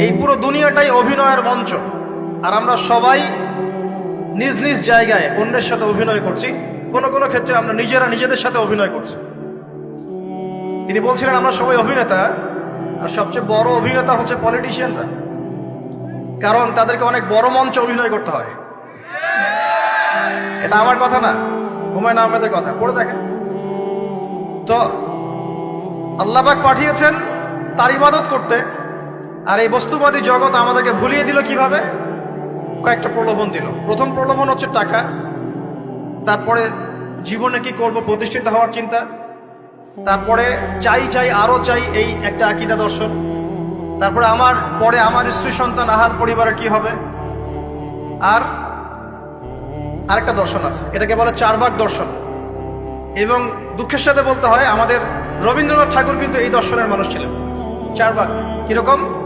এই পুরো দুনিয়াটাই অভিনয়ের মঞ্চ। আর আমরা সবাই নিজ নিজ জায়গায় অন্যের সাথে অভিনয় করছি। কোনো কোনো ক্ষেত্রে আমরা নিজেরা নিজেদের সাথে অভিনয় করছি। তিনি বলছিলেন, আমরা সবাই অভিনেতা, আর সবচেয়ে বড় অভিনেতা হচ্ছে পলিটিশিয়ানরা কারণ তাদেরকে অনেক বড় মঞ্চে অভিনয় করতে হয়। এটা আমার কথা না, হুমায়ুন আহমেদের কথা। পড়ে দেখেন। তো আল্লাহবাক পাঠিয়েছেন তার ইবাদত করতে। আর এই বস্তুবাদী জগৎ আমাদেরকে ভুলিয়ে দিল কীভাবে? কয়েকটা প্রলোভন দিল। প্রথম প্রলোভন হচ্ছে টাকা। তারপরে জীবনে কি করব? প্রতিষ্ঠিত হওয়ার চিন্তা। তারপরে চাই চাই, আরও চাই এই একটা আকিদা দর্শন। তারপরে আমার, পরে আমার স্ত্রী, সন্তান, আহার, পরিবারে কি হবে? আর আরেকটা দর্শন আছে। এটাকে বলে চারবার দর্শন। এবং দুঃখের সাথে বলতে হয়, আমাদের রবীন্দ্রনাথ ঠাকুর কিন্তু এই দর্শনের মানুষ ছিলেন। চারবার কীরকম?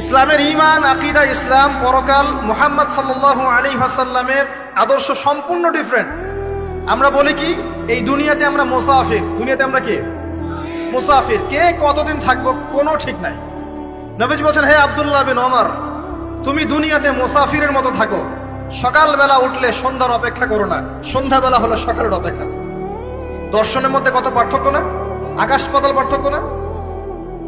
ইসলামের ইমান আকিদা, ইসলাম, পরকাল, মুহাম্মদ সাল্লাহ আলী হাসাল্লামের আদর্শ সম্পূর্ণ ডিফারেন্ট আমরা বলি কি, এই দুনিয়াতে আমরা মোসাফির। দুনিয়াতে আমরা কে? মুসাফির। কে কতদিন থাকব কোনো ঠিক নাই। নবীজ বলছেন, হে আব্দুল্লাহ বিন ওমর, তুমি দুনিয়াতে মুসাফিরের মতো থাকো। সকালবেলা উঠলে সন্ধ্যার অপেক্ষা করো না। সন্ধ্যাবেলা হলো সকালের অপেক্ষা দর্শনের মধ্যে কত পার্থক্য না? আকাশ পাতাল পার্থক্য না?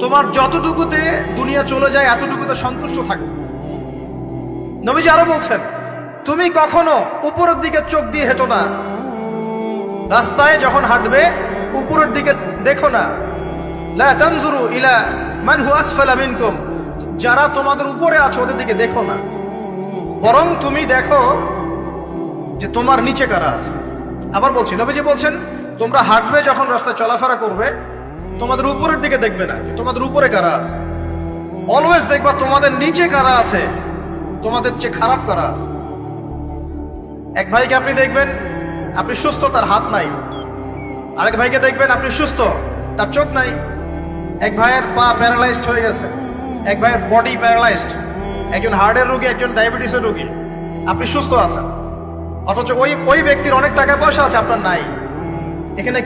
তোমার যতটুকুতে দুনিয়া চলে যায়, এতটুকুতে সন্তুষ্ট থাকো। নবীজি আরও বলছেন, তুমি কখনো উপরের দিকে চোখ দিয়ে হেঁটো না। রাস্তায় যখন হাঁটবে, উপরের দিকে দেখো না। লা তানজুরু ইলা মান হু আসফালা মিনকুম। যারা তোমাদের উপরে আছে, ওদের দিকে দেখো না। বরং তুমি দেখো যে তোমার নিচে কারা আছে। আবার বলছি, নবীজি বলছেন, তোমরা হাঁটবে যখন রাস্তায় চলাফেরা করবে তোমাদের উপরের দিকে দেখবে না তোমাদের উপরে কারা আছে। অলওয়েজ দেখবা তোমাদের নিচে কারা আছে, তোমাদের চেয়ে খারাপ কারা আছে। এক ভাইকে আপনি দেখবেন, আপনি সুস্থ, তার হাত নাই। আরেক ভাইকে দেখবেন, আপনি সুস্থ, তার চোখ নাই। এক ভাইয়ের পা প্যারালাইজড হয়ে গেছে, এক ভাইয়ের বডি প্যারালাইজড একজন হার্টের রোগী, একজন ডায়াবেটিসের রোগী। আপনি সুস্থ আছেন। অথচ ওই ওই ব্যক্তির অনেক টাকা পয়সা আছে, আপনার নাই। এখানে